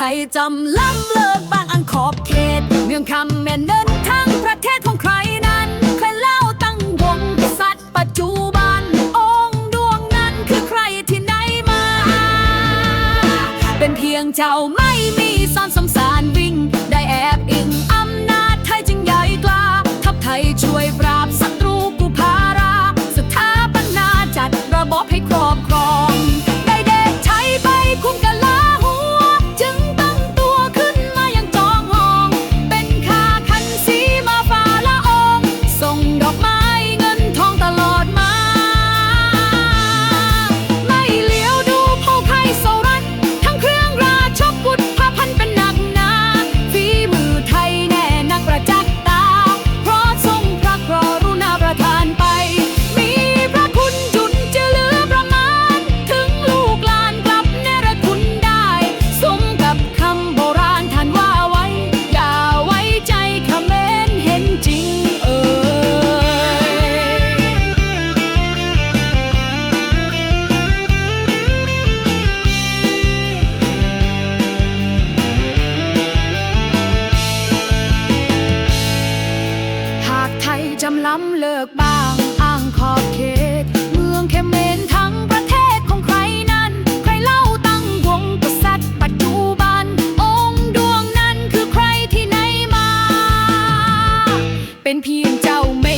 ทยจำล้ำเลิกบางอันขอบเขต เมืองคำแม่นเดินทั้งประเทศของใครนั้นใครเล่าตั้งวงกษัตริย์ปัจจุบัน องค์ดวงนั้นคือใครที่ไหนมา เป็นเพียงเจ้าไม่มีซ่อนสมสารวิ่ง ได้แอบอิงอำนาจไทยจึงใหญ่กล้าทัพไทยช่วยปราบศัตรูกุพาราสถาปนาจัดระบบให้ครอบำล้ำเลิกบ้างอ้างขอบเขต เมืองเขมรทั้งประเทศของใครนั้น ใครเล่าตั้งวงกษัตริย์ปัจจุบัน องค์ดวงนั้นคือใครที่ไหนมา เป็นเพียงเจ้าไม่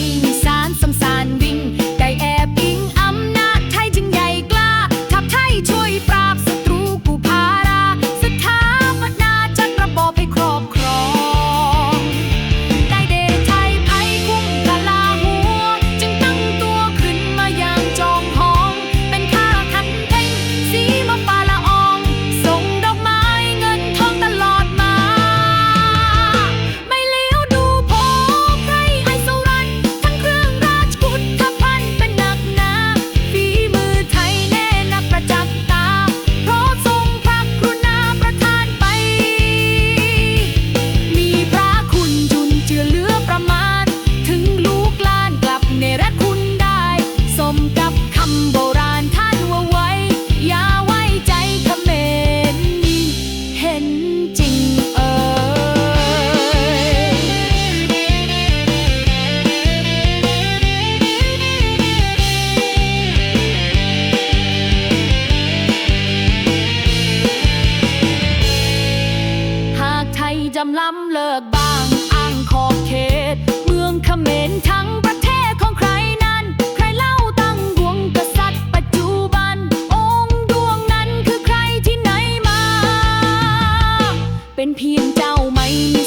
ำล้ำเลิกบ้างอ้างขอบเขต เมืองเขมรทั้งประเทศของใครนั้น ใครเล่าตั้งดวงกษัตริย์ปัจจุบัน องค์ดวงนั้นคือใครที่ไหนมา เป็นเพียงเจ้าไม่มี